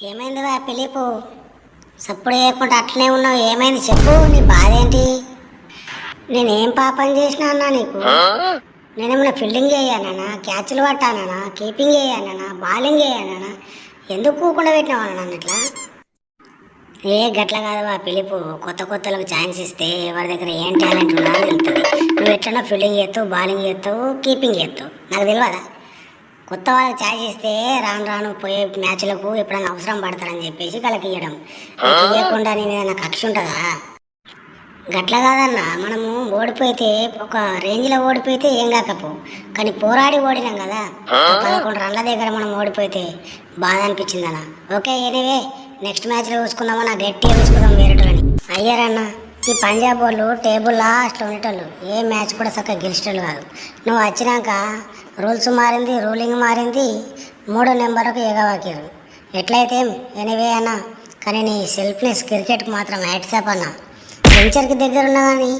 ఏమైంది వా పిలిపు? సప్పుడు చేయకుండా అట్లనే ఉన్నావు ఏమైంది చెప్పు నీ బాధ ఏంటి నేనేం పాపం చేసినా అన్నా నీకు? నేనేమైనా ఫీల్డింగ్ చేయానన్నా క్యాచ్లు పట్టానన్నా కీపింగ్ చేయానన్నా బౌలింగ్ చేయానన్నా ఎందుకు కూకుండా పెట్టినావు నన్ను ఇట్లా? ఏ గట్ల కాదు వా పిలుపు కొత్త కొత్తలకు ఛాన్స్ ఇస్తే ఎవరి దగ్గర ఏం టాలెంట్ ఉన్నా తెలుస్తుంది నువ్వు ఎట్లన్నా ఫీల్డింగ్ చేస్తావు బౌలింగ్ చేస్తావు కీపింగ్ చేస్తావు నాకు తెలియదా కొత్త వాళ్ళకి ఛాన్స్ ఇస్తే రాను రాను పోయే మ్యాచ్లకు ఎప్పుడైనా అవసరం పడతారని చెప్పేసి వాళ్ళకి ఇవ్వడం ఇవ్వకుండా నేను ఏదైనా కక్ష ఉంటుందా? గట్ల కాదన్న మనము ఓడిపోతే ఒక రేంజ్లో ఓడిపోతే ఏం కాకపో. కానీ పోరాడి ఓడినాం కదా. పదకొండు రన్ల దగ్గర మనం ఓడిపోతే బాధ అనిపించింది అన్న ఓకే ఎనివే నెక్స్ట్ మ్యాచ్లో చూసుకుందామన్నా గట్టిగా చూసుకుందాం వేరేటోళ్ళని. అయ్యారన్న ఈ పంజాబ్ వాళ్ళు టేబుల్ లాస్ట్లో ఉండేటోళ్ళు. ఏ మ్యాచ్ కూడా చక్కగా గెలిచేటోళ్ళు కాదు. నువ్వు వచ్చినాక రూల్స్ మారింది రూలింగ్ మారింది మూడో నెంబర్కు ఎగవాకారు ఎట్లయితే ఎనివే అన్న కానీ నీ సెల్ఫ్నెస్ క్రికెట్కి మాత్రం హ్యాట్సాప్ అన్న. వెంచర్కి దగ్గర ఉన్నా కానీ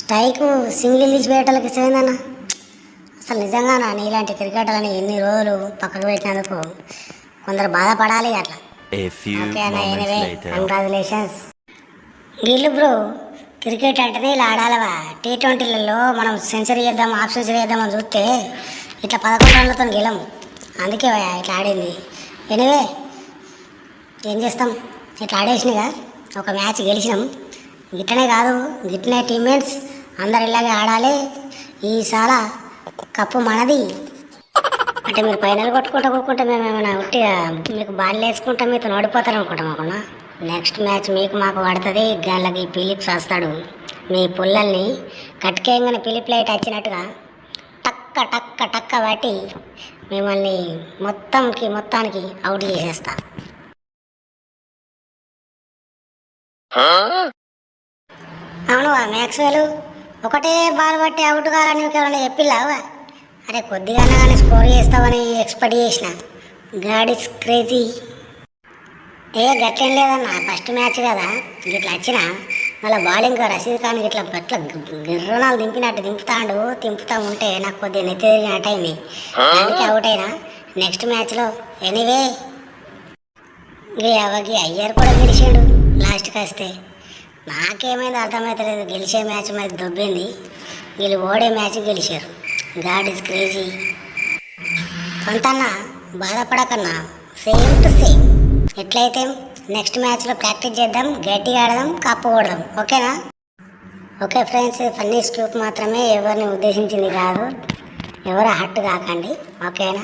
స్ట్రైక్ సింగిల్ తీసి వేయటాలకి ఇష్టమైందన్న అసలు నిజంగా నా నీలాంటి క్రికెటర్లని ఎన్ని రోజులు పక్కకు పెట్టినందుకు కొందరు బాధపడాలి అట్లా. ఓకే అన్న anyway. Congratulations Gill bro cricket అంటేనే ఇలా ఆడాలవా? టీ ట్వంటీలలో మనం సెంచరీ చేద్దాం హాఫ్ సెంచరీ చేద్దామని చూస్తే ఇట్లా పదకొండు రన్లతో గెలం అందుకే ఇట్లా ఆడింది. ఎనివే ఏం చేస్తాం? ఇట్లా ఆడేసినగా. ఒక మ్యాచ్ గెలిచినాం. గిట్టనే కాదు గిట్టనే టీమ్మేట్స్ అందరు ఇలాగే ఆడాలి. ఈసాల కప్పు మనది. అంటే మీరు ఫైనల్ కొట్టుకుంటా కొట్టుకుంటే మేము ఏమైనా ఉట్టిగా మీకు బాల్ వేసుకుంటా మీతో ఓడిపోతారు అనుకుంటాం మాకున్నా. నెక్స్ట్ మ్యాచ్ మీకు మాకు పడుతుంది. గాళ్ళకి పిలిప్స్ వస్తాడు మీ పుల్లల్ని కట్కేయంగానే పిలిప్ లైట్ వచ్చినట్టుగా టక్క టక్క టక్క పట్టి మిమ్మల్ని మొత్తంకి మొత్తానికి అవుట్ చేసేస్తా. అవును మ్యాక్స్వెల్. ఒకటే బాల్ పట్టి అవుట్ కావాలని మీకు ఎవరైనా చెప్పిల్లావా? అరే కొద్దిగా కానీ స్కోర్ చేస్తావని ఎక్స్పెక్ట్ చేసిన. గాడ్ ఇస్ క్రేజీ ఏ గట్లేం లేదన్న. ఫస్ట్ మ్యాచ్ కదా. ఇట్లా వచ్చిన. మళ్ళీ బౌలింగ్ రషీద్ ఖాన్ ఇట్లా ఇట్లా గిర్రణాలు దింపినట్టు దింపుతాడు. తింపుతా ఉంటే నాకు కొద్దిగా నెత్తి తిరిగినట్టు అయింది. అందుకే అవుట్ అయినా. నెక్స్ట్ మ్యాచ్లో ఎనీవే ఈ అవగి అయ్యారు కూడా గెలిచాడు లాస్ట్కి వస్తే నాకేమైంది అర్థమవుతలేదు గెలిచే మ్యాచ్ మరి దొబ్బింది. వీళ్ళు ఓడే మ్యాచ్ గెలిచారు. God is crazy. కొంతన్నా బాధపడకన్నా. Same to same. ఎట్లయితే నెక్స్ట్ మ్యాచ్లో ప్రాక్టీస్ చేద్దాం గట్టిగా ఆడదాం కప్పు కొడదాం. ఓకేనా? ఓకే ఫ్రెండ్స్ ఫన్నీ స్క్రూప్ మాత్రమే ఎవరిని ఉద్దేశించింది కాదు ఎవరు హట్ కాకండి. ఓకేనా?